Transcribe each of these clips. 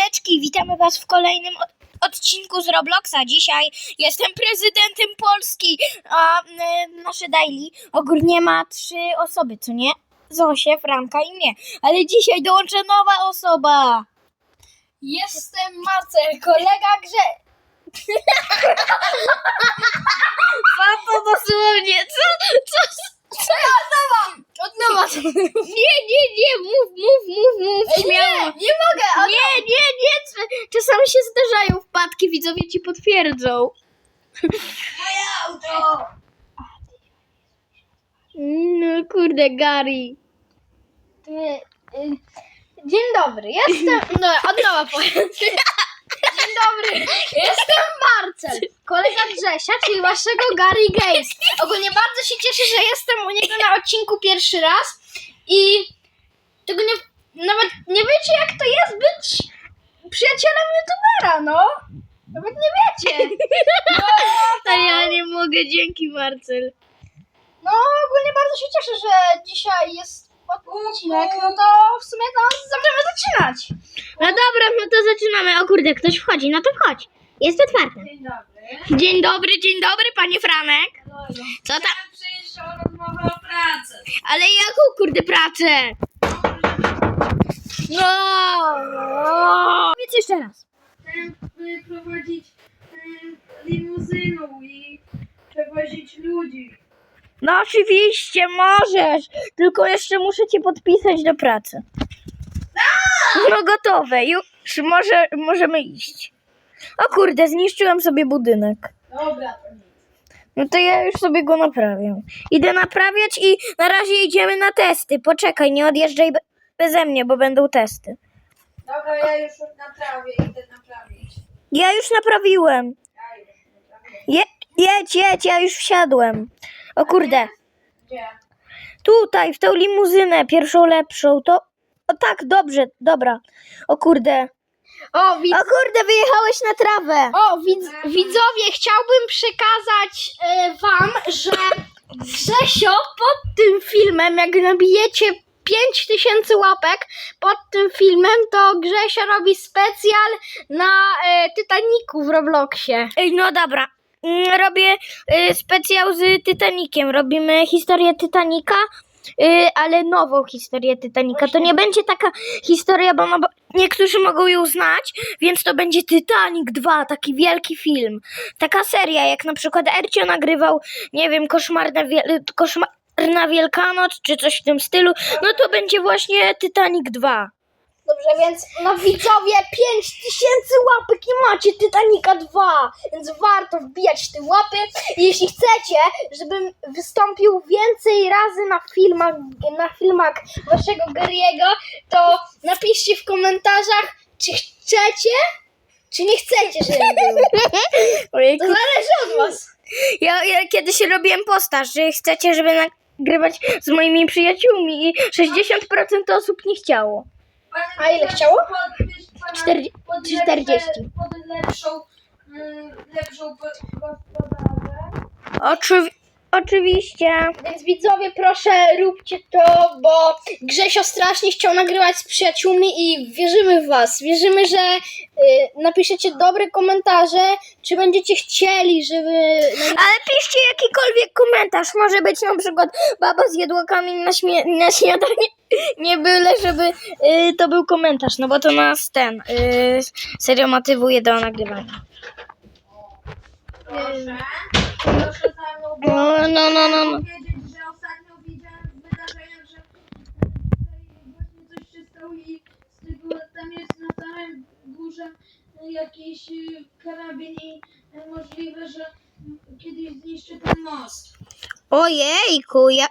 mordeczki, witamy was w kolejnym od- odcinku z Robloxa. Dzisiaj jestem prezydentem Polski, a e, nasze daily ogólnie ma trzy osoby, co nie? Zosię, Franka i mnie. Ale dzisiaj dołącza nowa osoba. Jestem Marcel, kolega Grze. Co to dosłownie? Co? Co? Od nowa. Nie, nie, nie, mów, mów, mów, mów, Ej, śmiało. nie, nie mogę. Od... Nie, nie, nie. c- Czasami się zdarzają wpadki, widzowie ci potwierdzą. Moje auto. No kurde, Gary. Ty, y, Dzień dobry, jestem. No, od nowa powiem. Dzień dobry, jestem Marcel, kolega Grzesia, czyli waszego Gary Games. Ogólnie bardzo się cieszę, że jestem u niego na odcinku pierwszy raz i tego nie, nawet nie wiecie jak to jest być przyjacielem youtubera, no. Nawet nie wiecie. A ja nie mogę, dzięki Marcel. No, ogólnie bardzo się cieszę, że dzisiaj jest odcinek, no to w sumie to możemy zaczynać. No dobra, no to zaczynamy. O kurde, ktoś wchodzi, no to wchodź. Jest otwarte. Dzień dobry. Dzień dobry, dzień dobry, panie Franek. Co tam? przyjść o rozmowę o pracy. Ale jaką kurde pracę? No. Powiedz jeszcze raz. Prowadzić limuzyną i przewozić ludzi. No oczywiście, możesz. Tylko jeszcze muszę cię podpisać do pracy. No gotowe, już może, możemy iść. O kurde, zniszczyłem sobie budynek. Dobra, to nic. No to ja już sobie go naprawię. Idę naprawiać i na razie idziemy na testy. Poczekaj, nie odjeżdżaj be- beze mnie, bo będą testy. Dobra, ja już naprawię, idę naprawić. Ja już naprawiłem. Ja już naprawię. Je, jedź, jedź, ja już wsiadłem. O kurde, Gdzie? tutaj, w tą limuzynę, pierwszą lepszą, to... O tak, dobrze, dobra. O kurde. O, widz... O kurde, wyjechałeś na trawę. o widz... widzowie, chciałbym przekazać e, wam, że Grzesio pod tym filmem, jak nabijecie 5000 łapek pod tym filmem, to Grzesio robi specjal na e, Titaniku w Robloxie. Ej, no dobra. Mm, Robię y, specjał z Titanikiem. Robimy historię Titanika, y, ale nową historię Titanika. To nie będzie taka historia, bo, no, bo niektórzy mogą ją znać, więc to będzie Titanic 2, taki wielki film. Taka seria, jak na przykład Ercio nagrywał, nie wiem, koszmarna, wie- koszmarna Wielkanoc, czy coś w tym stylu, no to będzie właśnie Titanic 2. Dobrze, więc no widzowie, 5000 łapek i macie Titanica 2, więc warto wbijać te łapy. Jeśli chcecie, żebym wystąpił więcej razy na filmach, na filmach waszego Gary'ego, to napiszcie w komentarzach, czy chcecie, czy nie chcecie, żebym był. Ojejku. To zależy od was. Ja, ja kiedyś robiłem postaż, że chcecie, żeby nagrywać z moimi przyjaciółmi i 60% osób nie chciało. A ile chciało? Podpisz pana Czterdzie- pod czy lepsze- 40. Pod lepszą, y, lepszą po- gospodarkę. Oczywi- oczywiście. Więc widzowie, proszę róbcie to, bo Grzesio strasznie chciał nagrywać z przyjaciółmi i wierzymy w was. Wierzymy, że y, napiszecie dobre komentarze, czy będziecie chcieli, żeby... Ale piszcie jakikolwiek komentarz. Może być na przykład baba z jedłakami na, śmie- na śniadanie. Nie byle, żeby y, to był komentarz, no bo to nas ten y, serio motywuje do nagrywania. Proszę. Proszę ze mną, bo No, no, no, no. no. powiedzieć, że ostatnio widziałem w wydarzeniach, że tutaj właśnie coś się stało i z tego tam jest na samym górze jakiś y, karabin i y, możliwe, że kiedyś zniszczy ten most. Ojejku, ja,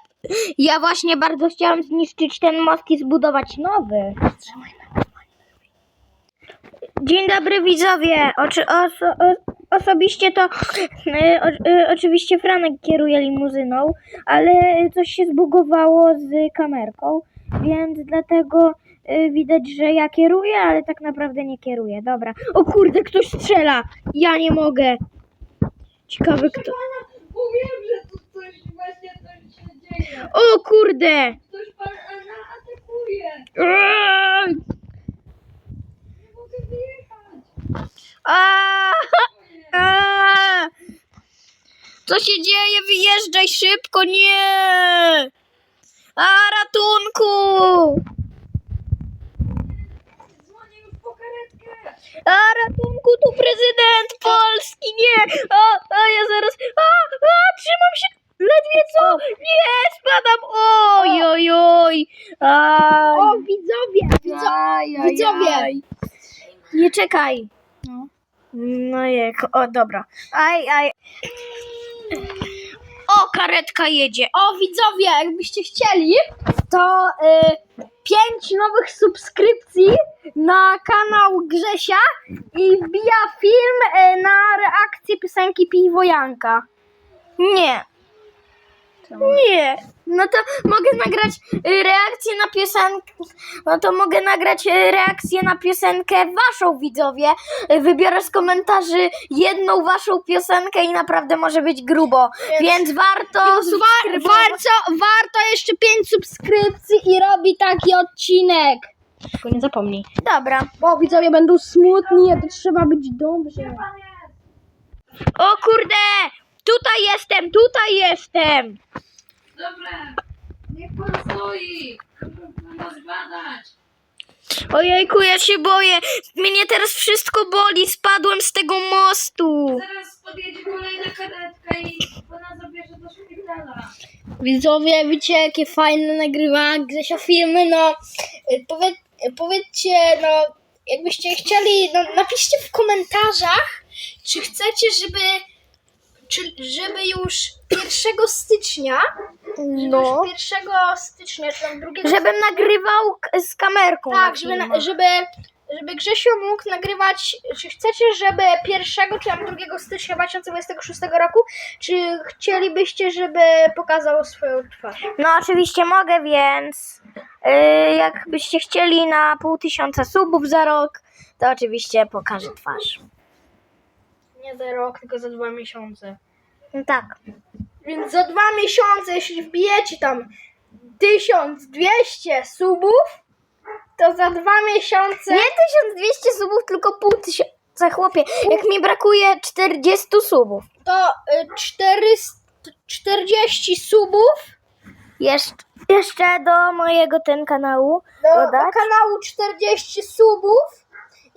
ja właśnie bardzo chciałam zniszczyć ten most i zbudować nowy. Dzień dobry widzowie. Oczy, oso, o, osobiście to e, o, e, oczywiście Franek kieruje limuzyną, ale coś się zbugowało z kamerką, więc dlatego e, widać, że ja kieruję, ale tak naprawdę nie kieruję. Dobra. O kurde, ktoś strzela. Ja nie mogę. Ciekawy kto. Mówiłem, że tu coś właśnie coś się dzieje. O kurde. Ktoś pan Anna atakuje. Eee! Nie mogę wyjechać. A, a. Co się dzieje? Wyjeżdżaj szybko, nie! A, ratunku! Dzwonię już po karetkę. A, ratunku, tu prezydent Polski, nie! A, a ja zaraz, a, a, trzymam się, ledwie co? Nie, spadam, oj, oj, oj! Aj, O, widzowie! Widzo aj, aj, widzowie. aj. Nie czekaj. No. No jek, o dobra. Aj, aj. Karetka jedzie. O, widzowie, jakbyście chcieli, to y, pięć nowych subskrypcji na kanał Grzesia i wbija film y, na reakcję piosenki Piwojanka. Nie. Nie. No to mogę nagrać y, reakcję na piosenkę. No to mogę nagrać y, reakcję na piosenkę waszą widzowie. Y, Wybiorę z komentarzy jedną waszą piosenkę i naprawdę może być grubo. Więc, warto Wa- subskrybować. warto, warto jeszcze pięć subskrypcji i robi taki odcinek. Tylko nie zapomnij. Dobra. Bo widzowie będą smutni, a to trzeba być dobrze. O kurde! Tutaj jestem, tutaj jestem! Dobra. Niech pan stoi. Badać. Ojejku, ja się boję. Mnie teraz wszystko boli. Spadłem z tego mostu. Zaraz podjedzie kolejna karetka i pana zabierze do szpitala. Widzowie, wiecie jakie fajne nagrywa Grzesio filmy, no y, powie, y, powiedzcie, no jakbyście chcieli, no napiszcie w komentarzach, czy chcecie, żeby czy, żeby już 1 stycznia, No. już 1 stycznia, czy tam 2 Żebym nagrywał k- z kamerką. tak, żeby, na, filmach. żeby, żeby Grzesio mógł nagrywać, czy chcecie, żeby 1 czy tam 2 stycznia 2026 roku, czy chcielibyście, żeby pokazał swoją twarz? No oczywiście mogę, więc yy, jakbyście chcieli na pół tysiąca subów za rok, to oczywiście pokażę twarz. Nie za rok, tylko za dwa miesiące. No tak. Więc za dwa miesiące, jeśli wbijecie tam 1200 subów, to za dwa miesiące. Nie 1200 subów, tylko pół tysiąca, chłopie. Jak mi brakuje 40 subów. To y, 400, 40 subów Jeszcze, jeszcze do mojego ten kanału do, do dodać. kanału 40 subów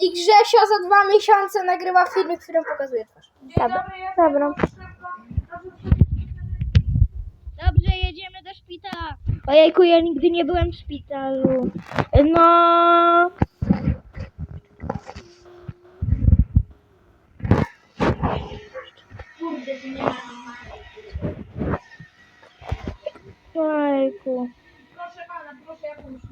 i Grzesio za dwa miesiące nagrywa filmy, w którym pokazuje twarz. Dobra, dobra. Dobrze, jedziemy do szpitala. Ojejku, ja nigdy nie byłem w szpitalu. No. Kurde, tu nie ma Ojejku. Proszę pana, proszę jakąś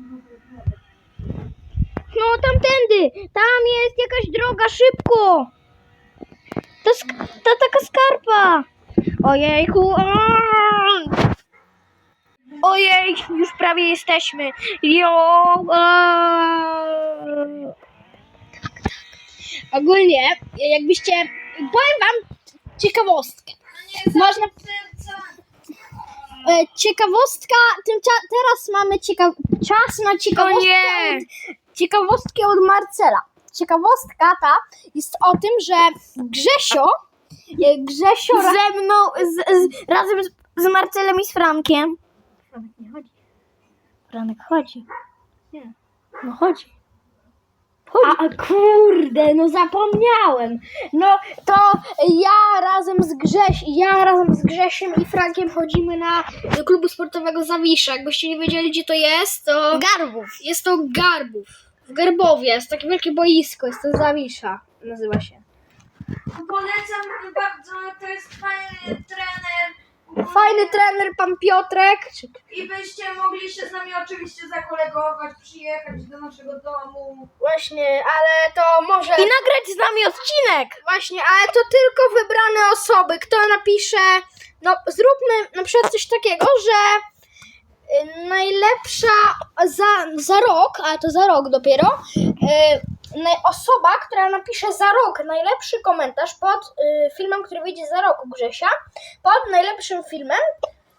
No, tamtędy. Tam jest jakaś droga, szybko. To, to taka skarpa. Ojejku. aaa. Ojej, już prawie jesteśmy. Jo. aaa. Ogólnie, jakbyście. Powiem wam ciekawostkę. Można. E, ciekawostka, tymcza, teraz mamy ciekaw, czas na ciekawostkę, nie. Od, ciekawostkę od Marcela. Ciekawostka ta jest o tym, że Grzesio, e, Grzesio ra- Ze mną, z, z, razem z, z Marcelem i z Frankiem. Franek nie chodzi. Franek chodzi. Nie. No chodzi. A, a kurde, no zapomniałem. No to ja razem z Grześ, ja razem z Grzesiem i Frankiem chodzimy na do klubu sportowego Zawisza. Jakbyście nie wiedzieli gdzie to jest, to Garbów. jest to Garbów. W Garbowie jest takie wielkie boisko, jest to Zawisza, nazywa się. Polecam bardzo, to jest fajny trener. Fajny trener, pan Piotrek. I byście mogli się z nami oczywiście zakolegować, przyjechać do naszego domu. Właśnie, ale to może... I nagrać z nami odcinek. Właśnie, ale to tylko wybrane osoby. Kto napisze, no zróbmy na przykład coś takiego, że najlepsza za, za rok, a to za rok dopiero, naj- osoba, która napisze za rok najlepszy komentarz pod y, filmem, który wyjdzie za rok u Grzesia, pod najlepszym filmem,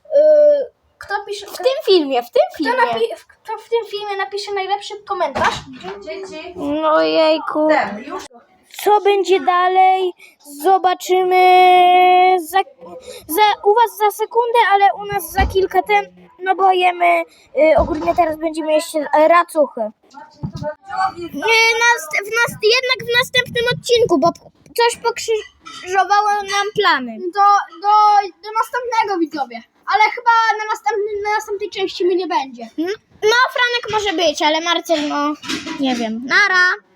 y, kto pisze... W tym filmie, w tym kto, filmie. napi- kto w tym filmie napisze najlepszy komentarz, Dzieci, No jejku. ten, już. co będzie dalej, zobaczymy za, za, u Was za sekundę, ale u nas za kilka ten, no bo jemy, y, ogólnie teraz będziemy jeść e, racuchy. Nas, w nas, jednak w następnym odcinku, bo coś pokrzyżowało nam plany. Do, do, do następnego widzowie. Ale chyba na, następnym, na następnej części mnie nie będzie. No, Franek może być, ale Marcel, no, nie wiem. Nara!